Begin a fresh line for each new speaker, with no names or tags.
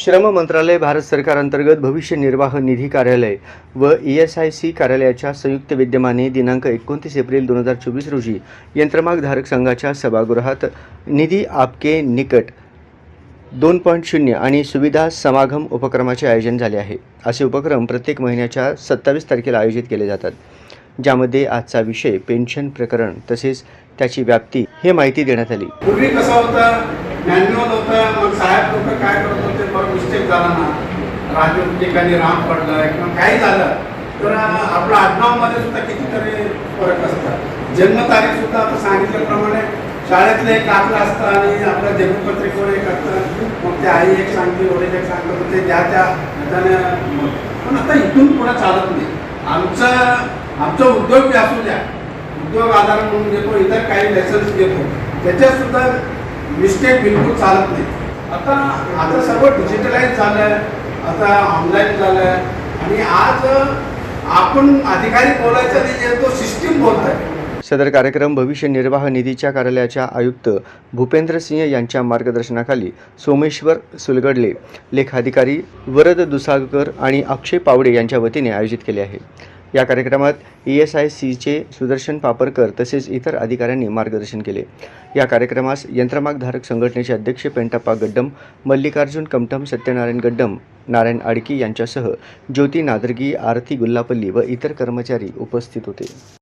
श्रम मंत्रालय भारत सरकार अंतर्गत भविष्य निर्वाह निधी कार्यालय व ई एस आय सी कार्यालयाच्या संयुक्त विद्यमाने दिनांक एकोणतीस एप्रिल दोन हजार चोवीस रोजी यंत्रमागधारक संघाच्या सभागृहात निधी आपके निकट दोन पॉईंट शून्य आणि सुविधा समागम उपक्रमाचे आयोजन झाले आहे. असे उपक्रम प्रत्येक महिन्याच्या सत्तावीस तारखेला आयोजित केले जातात ज्यामध्ये आजचा विषय पेन्शन प्रकरण तसेच त्याची व्याप्ती हे माहिती देण्यात आली.
पूर्वी कसा होता? मॅन्युअल होतं मग साहेब लोक काय करत होते? बरं मिस्टेक झाला ना. राजू ठिकाणी राम पडलं किंवा काही झालं. तर आपलं आडनावमध्ये सुद्धा कितीतरी फरक असतात. जन्मतारीख सुद्धा आता सांगितल्याप्रमाणे शाळेतलं एक आपलं असतं आणि आपल्या जन्मपत्रिकेवर एक असतं. मग ते आई एक सांगते वडील एक सांगतात. मग ते त्या त्या ह्याच्याने पण आता इथून पुढं चालत नाही. आमचं आमचा उद्योग बी असू द्या. उद्योग आधार म्हणून घेतो इतर काही लेसन्स घेतो. त्याच्यात सुद्धा मिस्टेक बिलकुल चालत नाही. आता आता सर्व डिजिटलाइज झालं आहे आता ऑनलाईन झालं आहे आणि आज आपण अधिकारी बोलायचं नाही तो सिस्टीम बोलत आहे
सदर कार्यक्रम भविष्य निर्वाह निधीच्या कार्यालयाच्या आयुक्त भूपेंद्र सिंह यांच्या मार्गदर्शनाखाली सोमेश्वर सुलगडले लेखाधिकारी वरद दुसागकर आणि अक्षय पावडे यांच्या वतीने आयोजित केले आहे. या कार्यक्रमात ई एस आय सीचे सुदर्शन पापरकर तसेच इतर अधिकाऱ्यांनी मार्गदर्शन केले. या कार्यक्रमास यंत्रमागधारक संघटनेचे अध्यक्ष पेंटाप्पा गड्डम मल्लिकार्जुन कमठम सत्यनारायण गड्डम नारायण आडकी यांच्यासह ज्योती नादर्गी आरती गुल्लापल्ली व इतर कर्मचारी उपस्थित होते.